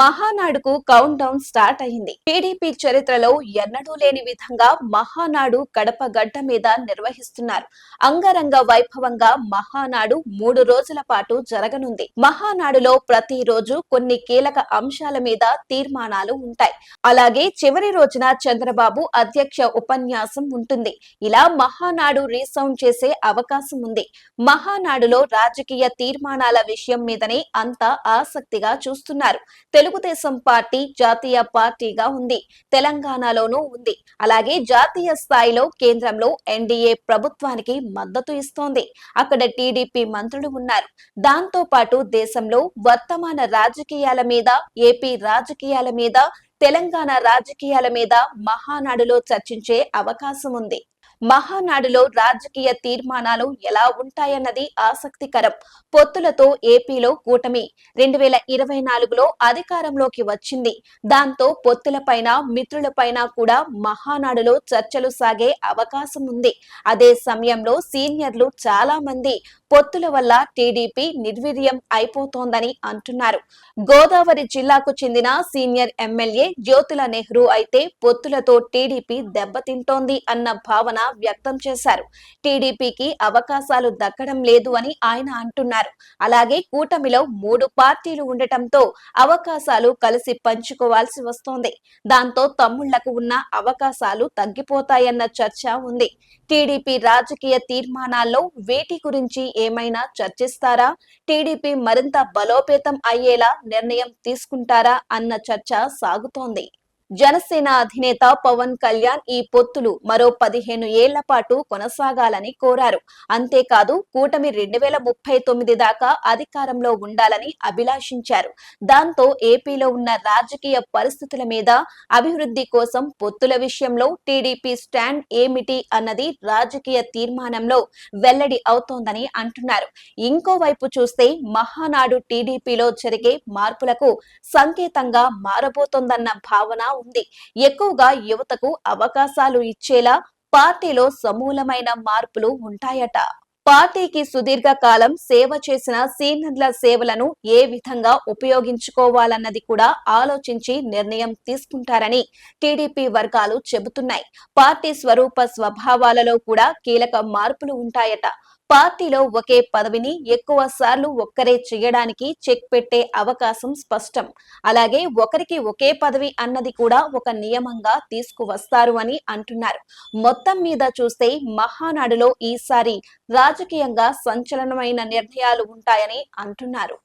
మహానాడుకు count down start అయింది TDP చరిత్రలో ఎన్నడూ లేని విధంగా మహానాడు కడప గడ్డ మీద నిర్వహిస్తున్నారు. అంగరంగ వైభవంగా మహానాడు మూడు రోజుల పాటు జరగనుంది. మహానాడులో ప్రతిరోజు కొన్ని కీలక అంశాల మీద తీర్మానాలు ఉంటాయి. అలాగే చివరి రోజున చంద్రబాబు అధ్యక్ష ఉపన్యాసం ఉంటుంది. ఇలా మహానాడు రీసౌండ్ చేసే అవకాశం ఉంది. మహానాడులో రాజకీయ తీర్మానాల విషయం మీదనే అంతా ఆసక్తిగా చూస్తున్నారు. తెలుగుదేశం పార్టీ జాతీయ పార్టీగా ఉంది. తెలంగాణలోనూ ఉంది. అలాగే జాతీయ స్థాయిలో కేంద్రంలో ఎన్డీఏ ప్రభుత్వానికి మద్దతు ఇస్తోంది. అక్కడ టీడీపీ మంత్రులు ఉన్నారు. దాంతో పాటు దేశంలో వర్తమాన రాజకీయాల మీద ఏపీ రాజకీయాల మీద తెలంగాణ రాజకీయాల మీద మహానాడులో చర్చించే అవకాశం ఉంది. మహానాడులో రాజకీయ తీర్మానాలు ఎలా ఉంటాయన్నది ఆసక్తికరం. పొత్తులతో ఏపీలో కూటమి రెండు వేల ఇరవై నాలుగులో అధికారంలోకి వచ్చింది. దాంతో పొత్తులపైన మిత్రులపైన కూడా మహానాడులో చర్చలు సాగే అవకాశం ఉంది. అదే సమయంలో సీనియర్లు చాలా మంది పొత్తుల వల్ల టీడీపీ నిర్వీర్యం అయిపోతోందని అంటున్నారు. గోదావరి జిల్లాకు చెందిన సీనియర్ ఎమ్మెల్యే జ్యోతుల నెహ్రూ అయితే పొత్తులతో టీడీపీ దెబ్బతింటోంది అన్న భావన వ్యక్తం చేశారు. టీడీపీకి అవకాశాలు దక్కడం లేదు అని ఆయన అంటున్నారు. అలాగే కూటమిలో మూడు పార్టీలు ఉండటంతో అవకాశాలు కలిసి పంచుకోవాల్సి వస్తోంది. దాంతో తమ్ముళ్ళకు ఉన్న అవకాశాలు తగ్గిపోతాయన్న చర్చ ఉంది. టీడీపీ రాజకీయ తీర్మానాల్లో వేటి గురించి ఏమైనా చర్చిస్తారా? టీడీపీ మరింత బలోపేతం అయ్యేలా నిర్ణయం తీసుకుంటారా? అన్న చర్చ సాగుతోంది. జనసేన అధినేత పవన్ కళ్యాణ్ ఈ పొత్తులు మరో పదిహేను ఏళ్ళ పాటు కొనసాగాలని కోరారు. అంతేకాదు కూటమి రెండు వేల ముప్పై తొమ్మిది దాకా అధికారంలో ఉండాలని అభిలాషించారు. దాంతో ఏపీలో ఉన్న రాజకీయ పరిస్థితుల మీద అభివృద్ధి కోసం పొత్తుల విషయంలో టీడీపీ స్టాండ్ ఏమిటి అన్నది రాజకీయ తీర్మానంలో వెల్లడి అవుతోందని అంటున్నారు. ఇంకోవైపు చూస్తే మహానాడు టీడీపీలో జరిగే మార్పులకు సంకేతంగా మారబోతోందన్న భావన ఉంది. ఎక్కువగా యువతకు అవకాశాలు ఇచ్చేలా పార్టీలో సమూలమైన మార్పులు ఉంటాయట. పార్టీకి సుదీర్ఘ కాలం సేవ చేసిన సీనియర్ల సేవలను ఏ విధంగా ఉపయోగించుకోవాలన్నది కూడా ఆలోచించి నిర్ణయం తీసుకుంటారని టీడీపీ వర్గాలు చెబుతున్నాయి. పార్టీ స్వరూప స్వభావాలలో కూడా కీలక మార్పులు ఉంటాయట. పార్టీలో ఒకే పదవిని ఎక్కువ సార్లు ఒక్కరే చేయడానికి చెక్ పెట్టే అవకాశం స్పష్టం. అలాగే ఒకరికి ఒకే పదవి అన్నది కూడా ఒక నియమంగా తీసుకువస్తారు అని అంటున్నారు. మొత్తం మీద చూస్తే మహానాడులో ఈసారి రాజకీయంగా సంచలనమైన నిర్ణయాలు ఉంటాయని అంటున్నారు.